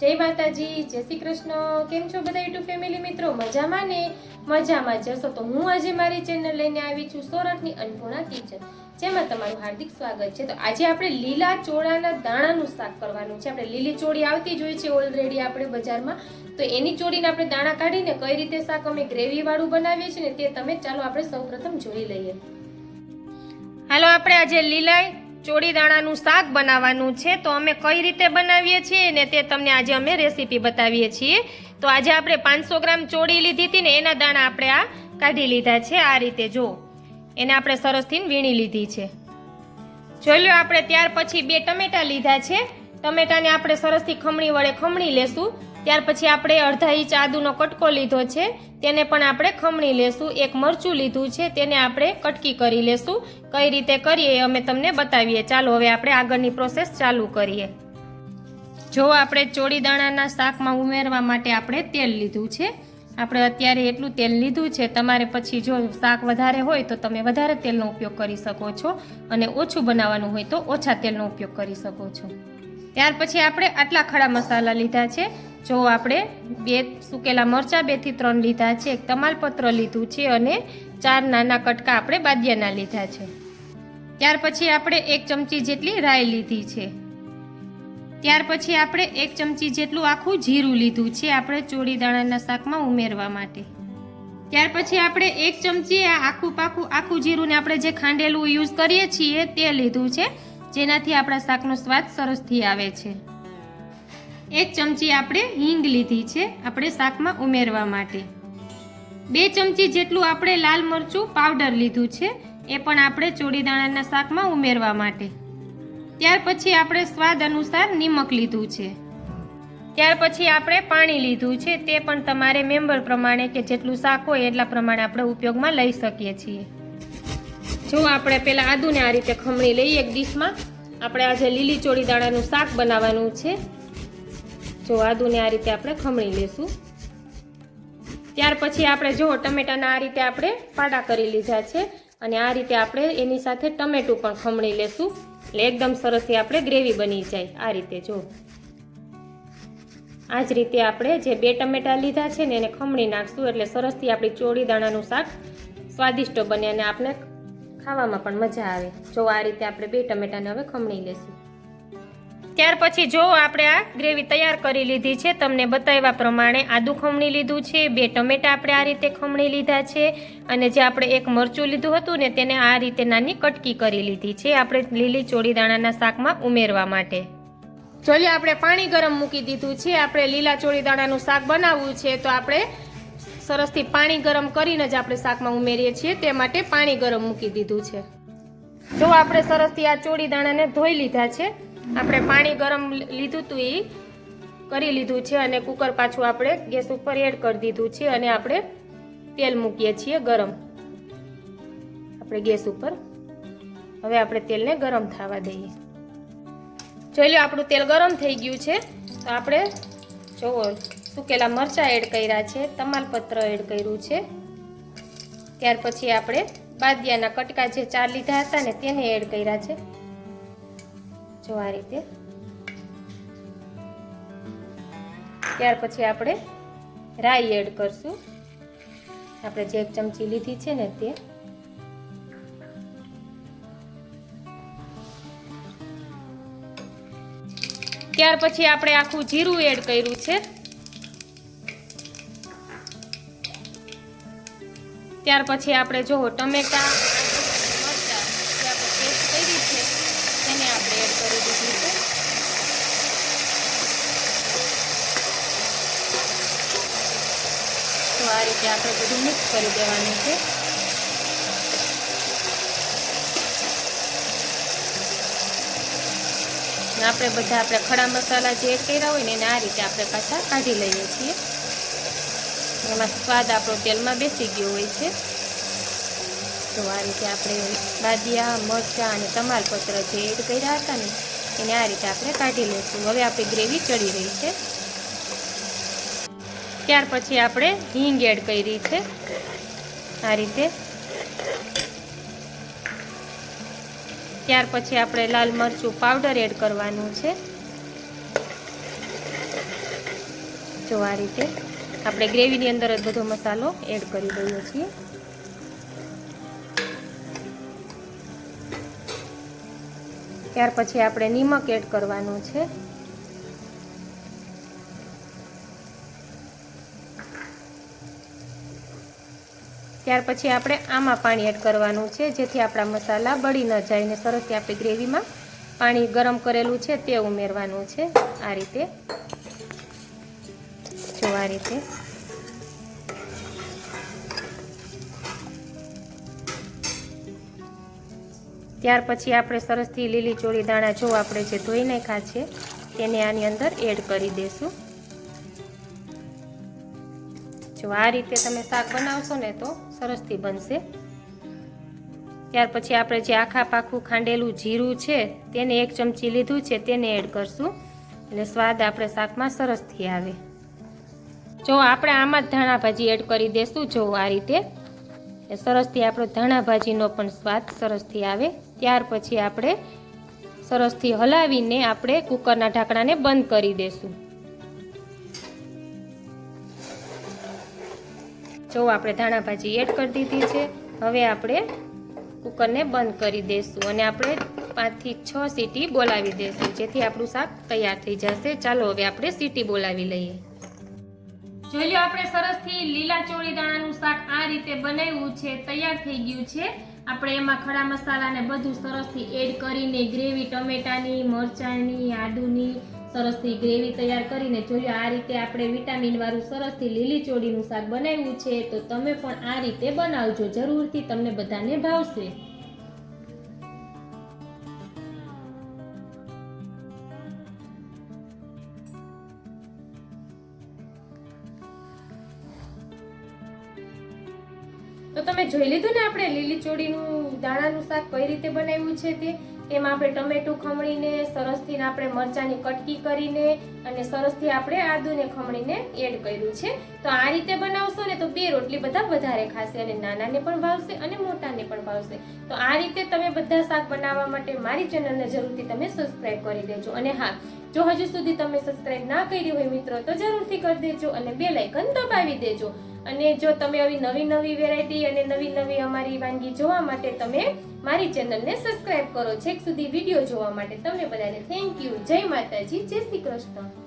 જય માતાજી, જય શ્રી કૃષ્ણ. કેમ છો બધા યુટ્યુબ ફેમિલી મિત્રો? મજામાં ને? મજામાં જશો તો હું આજે મારી ચેનલ લઈને આવી છું સોરઠની અન્નપૂર્ણા કિચન. જેમાં તમારું હાર્દિક સ્વાગત છે. તો આજે આપણે લીલા ચોળાના દાણાનું શાક કરવાનું છે. આપણે લીલી ચોળી આવતી જ હોય છે ઓલરેડી આપણે બજારમાં. તો એની ચોળીને આપણે દાણા કાઢીને કઈ રીતે શાક અમે ગ્રેવીવાળું બનાવીએ છીએ ને તે તમે ચાલો આપણે સૌપ્રથમ જોઈ લઈએ. હાલો, આપણે આજે લીલા ચોળી દાણાનું શાક બનાવવાનું છે, તો અમે કઈ રીતે બનાવીએ છીએ ને તે તમને આજે અમે રેસીપી બતાવીએ છીએ. તો આજે આપણે પાંચસો ગ્રામ ચોળી લીધી હતી ને એના દાણા આપણે આ કાઢી લીધા છે, આ રીતે જો. એને આપણે સરસથી વીણી લીધી છે. જોઈ લો આપણે ત્યાર પછી બે ટમેટા લીધા છે. ટમેટાને આપણે સરસથી ખમણી વડે ખમણી લેશું. ત્યાર પછી આપણે અડધા ઇંચ આદુનો કટકો લીધો છે. તેને પણ આપણે ખમણી લેશું. એક મરચું લીધું છે. તેને આપણે કટકી કરી લેશું. કઈ રીતે કરીએ એ અમે તમને બતાવીએ. ચાલો, હવે આપણે આગળની પ્રોસેસ ચાલુ કરીએ. જો આપણે ચોળી દાણાના શાકમાં ઉમેરવા માટે આપણે તેલ લીધું છે. આપણે અત્યારે એટલું તેલ લીધું છે. તમારે પછી જો શાક વધારે હોય તો તમે વધારે તેલનો ઉપયોગ કરી શકો છો અને ઓછું બનાવવાનું હોય તો ઓછા તેલનો ઉપયોગ કરી શકો છો. ત્યાર પછી આપણે આટલા ખડા મસાલા લીધા છે. જો આપણે બે સુકેલા મરચાં બેથી ત્રણ લીધા છે, એક તમાલપત્ર લીધું છે અને ચાર નાના કટકા આપણે બાદિયાના લીધા છે. ત્યાર પછી આપણે એક ચમચી જેટલી રાઈ લીધી છે. ત્યાર પછી આપણે એક ચમચી જેટલું આખું જીરું લીધું છે આપણે ચોળી દાણાના શાકમાં ઉમેરવા માટે. ત્યાર પછી આપણે એક ચમચી આખું પાખું આખું જીરુંને આપણે જે ખાંડેલું યુઝ કરીએ છીએ તે લીધું છે, જેનાથી આપણા શાકનો સ્વાદ સરસથી આવે છે. એક ચમચી આપણે હિંગ લીધી છે, આપણે શાકમાં ઉમેરવા માટે. બે ચમચી જેટલું આપણે લાલ મરચું પાવડર લીધું છે, એ પણ આપણે ચોળી દાણાના શાકમાં ઉમેરવા માટે. ત્યાર પછી આપણે સ્વાદ અનુસાર નિમક લીધું છે. ત્યાર પછી આપણે પાણી લીધું છે, તે પણ તમારે મેમ્બર પ્રમાણે કે જેટલું શાક હોય એટલા પ્રમાણે આપણે ઉપયોગમાં લઈ શકીએ છીએ. જો આપણે પહેલાં આદુને આ રીતે ખમણી લઈએ એક ડીશમાં, આપણે આજે લીલી ચોળી દાણાનું શાક બનાવવાનું છે. જો આદુને આ રીતે આપણે ખમણી લેશું. ત્યાર પછી આપણે જો ટમેટાના આ રીતે આપણે પાડા કરી લીધા છે અને આ રીતે આપણે એની સાથે ટમેટું પણ ખમણી લેશું. એટલે એકદમ સરસથી આપણે ગ્રેવી બની જાય આ રીતે જો. આ જ રીતે આપણે જે બે ટમેટા લીધા છે ને એને ખમણી નાખશું એટલે સરસથી આપણી ચોળી દાણાનું શાક સ્વાદિષ્ટ બને અને આપણે ખાવામાં પણ મજા આવે. જો આ રીતે આપણે બે ટમેટાને હવે ખમણી લેશું. ત્યાર પછી જો આપણે આ ગ્રેવી તૈયાર કરી લીધી છે, તમને બતાવ્યા પ્રમાણે આદુ ખમણી લીધું છે, બે ટમેટા આપણે આ રીતે ખમણી લીધા છે, અને જે આપણે એક મરચું લીધું હતું ને તેને આ રીતે નાની કટકી કરી લીધી છે, આપણે લીલી ચોળી દાણાના શાકમાં ઉમેરવા માટે. જોઈ આપણે પાણી ગરમ મૂકી દીધું છે, આપણે લીલા ચોળી દાણાનું શાક બનાવવું છે, તો આપણે સરસથી પાણી ગરમ કરીને જ આપણે શાકમાં ઉમેરીએ છીએ, તે માટે પાણી ગરમ મૂકી દીધું છે. જો આપણે સરસથી આ ચોળી દાણાને ધોઈ લીધા છે આપણે પાણી ગરમ લીધું હતું એ કરી લીધું છે અને કુકર પાછું આપણે ગેસ ઉપર એડ કરી દીધું છે અને આપણે તેલ મૂકીએ છીએ ગરમ. આપણે ગેસ ઉપર. હવે આપણે તેલને ગરમ થવા દઈએ. જોઈ લો આપણું તેલ ગરમ થઈ ગયું છે. તો આપણે જોવો, સુકેલા મરચાં એડ કર્યા છે, તમાલપત્ર એડ કર્યું છે. ત્યાર પછી આપણે બાદિયાના કટકા જે ચાર લીધા હતા ને તેને એડ કર્યા છે. જો આ રીતે. ત્યાર પછી આપણે રાઈ એડ કરશું. આપણે જે એક ચમચી લીધી છે ને તે. ત્યાર પછી આપણે આખું જીરું એડ કર્યું છે. ત્યાર પછી આપણે જો ટમેટા મરચાં જે આપણે પેસ્ટ કરી છે એને આપણે એડ કરી દીધું છે આ રીતે આપણે બધું મિક્સ કરી દેવાનું છે. આપણે બધા આપણે ખડા મસાલા જે એડ કર્યા હોય ને એને આ રીતે આપણે પાછા કાઢી લઈએ છીએ. એમાં સ્વાદ આપણો તેલમાં બેસી ગયો હોય છે. તો આ રીતે આપણે બાદિયા, મરચાં અને તમાલપત્ર જે એડ કર્યા હતા ને, એને આ રીતે આપણે કાઢી લઈશું. હવે આપણી ગ્રેવી ચડી રહી છે. ત્યાર પછી આપણે હિંગ એડ કરી છે. આ રીતે. ત્યાર પછી આપણે લાલ મરચું પાવડર એડ કરવાનું છે. જો આ રીતે. આપણે ગ્રેવીની અંદર જ બધો મસાલો એડ કરી દઈએ છીએ. ત્યાર પછી આપણે નિમક એડ કરવાનું છે. ત્યાર પછી આપણે આમાં પાણી એડ કરવાનું છે. જેથી આપણા મસાલા બળી ન જાય ને સરસથી આપણે ગ્રેવીમાં પાણી ગરમ કરેલું છે તે ઉમેરવાનું છે. આ રીતે. જો આ રીતે. ત્યાર પછી આપણે સરસથી લીલી ચોળી દાણા જો આપણે જે ધોઈ નાખ્યા છે તેને આની અંદર એડ કરી દઈશું જો આ રીતે તમે શાક બનાવશો ને તો સરસથી બનશે. ત્યાર પછી આપણે જે આખા પાખું ખાંડેલું જીરું છે, તેને એક ચમચી લીધું છે, તેને એડ કરશું. એટલે સ્વાદ આપણે શાકમાં સરસથી આવે. જો આપણે આમાં જ ધાણા ભાજી એડ કરી દઈશું જો આ રીતે. સરસથી આપણો ધાણા ભાજીનો પણ સ્વાદ સરસથી આવે. ત્યાર પછી આપણે સરસથી હલાવીને આપણે કુકરના ઢાંકણાને બંધ કરી દઈશું જો આપણે ધાણા ભાજી એડ કરી દીધી છે, હવે આપણે કુકરને બંધ કરી દઈશું અને આપણે પાંચથી છ સીટી બોલાવી દઈશું જેથી આપણું શાક તૈયાર થઈ જશે. ચાલો હવે આપણે સીટી બોલાવી લઈએ. જોઈ લો, આપણે સરસથી લીલા ચોળી દાણાનું શાક આ રીતે બનાવ્યું છે, તૈયાર થઈ ગયું છે. આપણે એમાં ખડા મસાલાને બધું સરસથી એડ કરીને ગ્રેવી ટમેટાની, મરચાંની, આદુની સરસથી ગ્રેવી તૈયાર કરીને જોયું, આ રીતે આપણે વિટામિન વાળું સરસથી લીલી ચોળીનું શાક બનાવ્યું છે, તો તમે પણ આ રીતે બનાવજો. જરૂરથી તમને બધાને ભાવશે. તો તમે જોઈ લીધું ને આપણે લીલી ચોળીનું દાણાનું શાક કઈ રીતે બનાવ્યું છે તે? એમાં આપણે ટમેટું ખમણીને, સરસથી આપણે મરચાંની કટકી કરીને અને સરસથી આપણે આદુને ખમણીને એડ કર્યું છે. તો આ રીતે બનાવશો ને તો બે રોટલી બધા વધારે ખાશે અને નાનાને પણ ભાવશે અને મોટાને પણ ભાવશે. તો આ રીતે તમે બધા શાક બનાવવા માટે મારી ચેનલને જરૂરથી તમે સબસ્ક્રાઈબ કરી દેજો. અને હા જો હજુ સુધી તમે સબસ્ક્રાઇબ ના કરી હોય મિત્રો, તો જરૂરથી કરી દેજો અને બે લાઇકન દબાવી દેજો. અને જો તમે આવી નવી નવી વેરાયટી અને નવી નવી અમારી વાનગી જોવા માટે તમે મારી ચેનલને સબસ્ક્રાઇબ કરો. છેક સુધી વીડિયો જોવા માટે તમને બધાને થેન્ક યુ જય માતાજી, જય શ્રી કૃષ્ણ.